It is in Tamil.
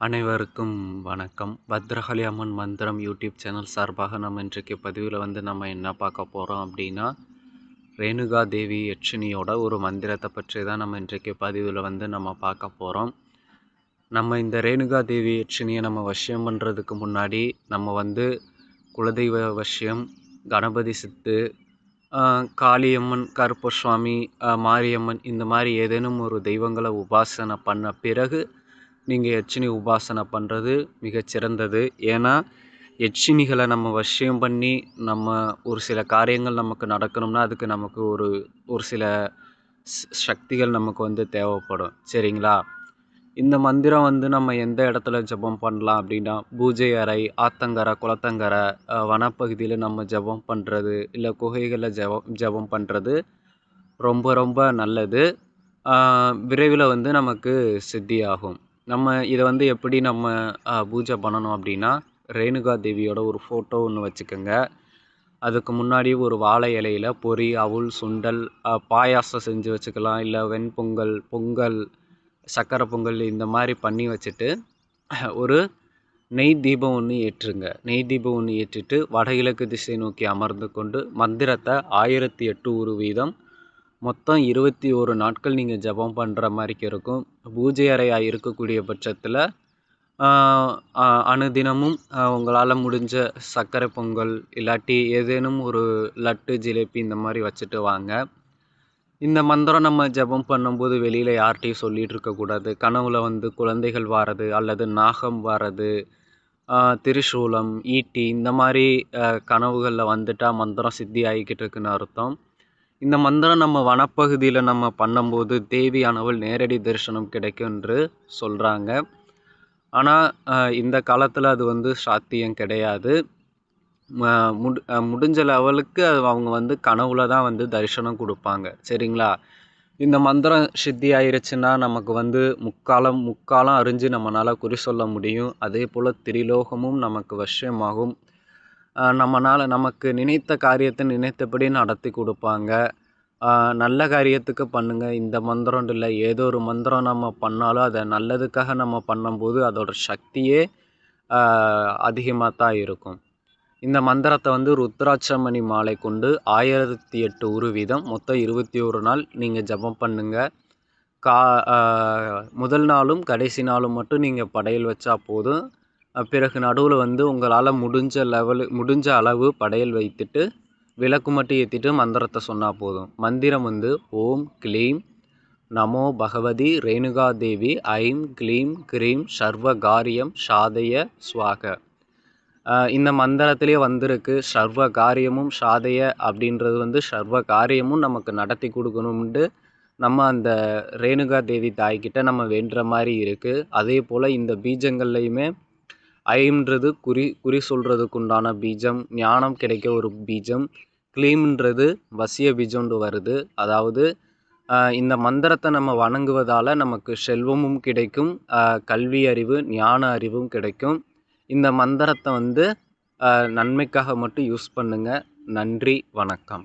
அனைவருக்கும் வணக்கம். பத்ரகாளி அம்மன் மந்திரம் யூடியூப் சேனல் சார்பாக நம்ம இன்றைக்கு பதிவில் வந்து நம்ம என்ன பார்க்க போகிறோம் அப்படின்னா ரேணுகா தேவி யட்சினியோட ஒரு மந்திரத்தை பற்றி தான் நம்ம இன்றைக்கு பதிவில் வந்து நம்ம பார்க்க போகிறோம் நம்ம இந்த ரேணுகா தேவி யட்சினியை நம்ம வசியம் பண்ணுறதுக்கு முன்னாடி நம்ம வந்து குலதெய்வ வசியம் கணபதி சித்து காளியம்மன் கருப்பசுவாமி மாரியம்மன் இந்த மாதிரி ஏதேனும் ஒரு தெய்வங்களை உபாசனை பண்ண பிறகு நீங்கள் யட்சினி உபாசனை பண்ணுறது மிகச்சிறந்தது ஏன்னா யட்சினிகளை நம்ம வசியம் பண்ணி நம்ம ஒரு சில காரியங்கள் நமக்கு நடக்கணும்னா அதுக்கு நமக்கு ஒரு ஒரு சில சக்திகள் நமக்கு வந்து தேவைப்படும். சரிங்களா? இந்த மந்திரம் வந்து நம்ம எந்த இடத்துல ஜெபம் பண்ணலாம் அப்படின்னா பூஜை அறை ஆத்தங்கரை குளத்தங்கரை வனப்பகுதியில் நம்ம ஜெபம் பண்ணுறது இல்லை குகைகளில் ஜெபம் ஜெபம் பண்ணுறது ரொம்ப ரொம்ப நல்லது. விரைவில் வந்து நமக்கு சித்தியாகும். நம்ம இதை வந்து எப்படி நம்ம பூஜை பண்ணணும் அப்படின்னா ரேணுகா தேவியோட ஒரு ஃபோட்டோ ஒன்று வச்சுக்கோங்க. அதுக்கு முன்னாடி ஒரு வாழை இலையில் பொரி அவுள் சுண்டல் பாயாசம் செஞ்சு வச்சுக்கலாம். இல்லை வெண்பொங்கல் பொங்கல் சக்கரை பொங்கல் இந்த மாதிரி பண்ணி வச்சுட்டு ஒரு நெய் தீபம் ஒன்று ஏற்றுங்க. நெய் தீபம் ஒன்று ஏற்றிட்டு வடகிழக்கு திசை நோக்கி அமர்ந்து கொண்டு மந்திரத்தை ஆயிரத்தி எட்டு ஒரு வீதம் மொத்தம் இருபத்தி ஒரு நாட்கள் நீங்கள் ஜெபம் பண்ணுற மாதிரிக்கு இருக்கும். பூஜை அறையாக இருக்கக்கூடிய பட்சத்தில் அனுதினமும் உங்களால் முடிஞ்ச சர்க்கரை பொங்கல் இல்லாட்டி ஏதேனும் ஒரு லட்டு ஜிலேபி இந்த மாதிரி வச்சுட்டு வாங்க. இந்த மந்திரம் நம்ம ஜெபம் பண்ணும்போது வெளியில் யார்கிட்டையும் சொல்லிகிட்டு இருக்கக்கூடாது கனவுல வந்து குழந்தைகள் வாரது அல்லது நாகம் வாரது திரிசூலம் ஈட்டி இந்த மாதிரி கனவுகளில் வந்துட்டால் மந்திரம் சித்தி ஆகிக்கிட்டு இருக்குன்னு அர்த்தம். இந்த மந்திரம் நம்ம வனப்பகுதியில் நம்ம பண்ணும்போது தேவியானவள் நேரடி தரிசனம் கிடைக்கும் என்று சொல்கிறாங்க ஆனால் இந்த காலத்தில் அது வந்து சாத்தியம் கிடையாது. முடி முடிஞ்ச லெவலுக்கு அது அவங்க வந்து கனவுல தான் வந்து தரிசனம் கொடுப்பாங்க. சரிங்களா? இந்த மந்திரம் சித்தி ஆயிருச்சுன்னா நமக்கு வந்து முக்காலம் முக்காலம் அறிஞ்சு நம்மளால் குறி சொல்ல முடியும். அதே போல் திரிலோகமும் நமக்கு வசியமாகும். நம்மனால் நமக்கு நினைத்த காரியத்தை நினைத்தபடி நடத்தி கொடுப்பாங்க. நல்ல காரியத்துக்கு பண்ணுங்கள் இந்த மந்திரம் இல்லை ஏதோ ஒரு மந்திரம் நம்ம பண்ணாலும் அதை நல்லதுக்காக நம்ம பண்ணும்போது அதோட சக்தியே அதிகமாக தான் இருக்கும். இந்த மந்திரத்தை வந்து ருத்ராட்சமணி மாலை கொண்டு ஆயிரத்தி எட்டு ஒரு வீதம் மொத்தம் இருபத்தி ஒரு நாள் நீங்கள் ஜெபம் பண்ணுங்கள் கா முதல் நாளும் கடைசி நாளும் மட்டும் நீங்கள் படையல் வச்சா போதும். பிறகு நடுவில் வந்து உங்களால் முடிஞ்ச லெவலு முடிஞ்ச அளவு படையல் வைத்துட்டு விளக்கு மட்டும் ஏற்றிட்டு மந்திரத்தை சொன்னால் போதும். மந்திரம் வந்து ஓம் க்ளீம் நமோ பகவதி ரேணுகா தேவி ஐம் க்ளீம் க்ரீம் சர்வ காரியம் சாதய ஸ்வாக இந்த மந்திரத்திலே வந்திருக்கு சர்வ காரியமும் சாதய அப்படின்றது வந்து சர்வ காரியமும் நமக்கு நடத்தி கொடுக்கணும்ட்டு நம்ம அந்த ரேணுகா தேவி தாய்கிட்ட நம்ம வேண்டுற மாதிரி இருக்குது அதே போல் இந்த பீஜங்கள்லையுமே ஐம்ன்றது குறி குறி சொல்கிறதுக்கு உண்டான பீஜம் ஞானம் கிடைக்க ஒரு பீஜம் க்ளீம்ன்றது வசிய பீஜம்னு வருது. அதாவது இந்த மந்திரத்தை நம்ம வணங்குவதால் நமக்கு செல்வமும் கிடைக்கும் கல்வி அறிவு ஞான அறிவும் கிடைக்கும். இந்த மந்திரத்தை வந்து நன்மைக்காக மட்டும் யூஸ் பண்ணுங்கள் நன்றி வணக்கம்.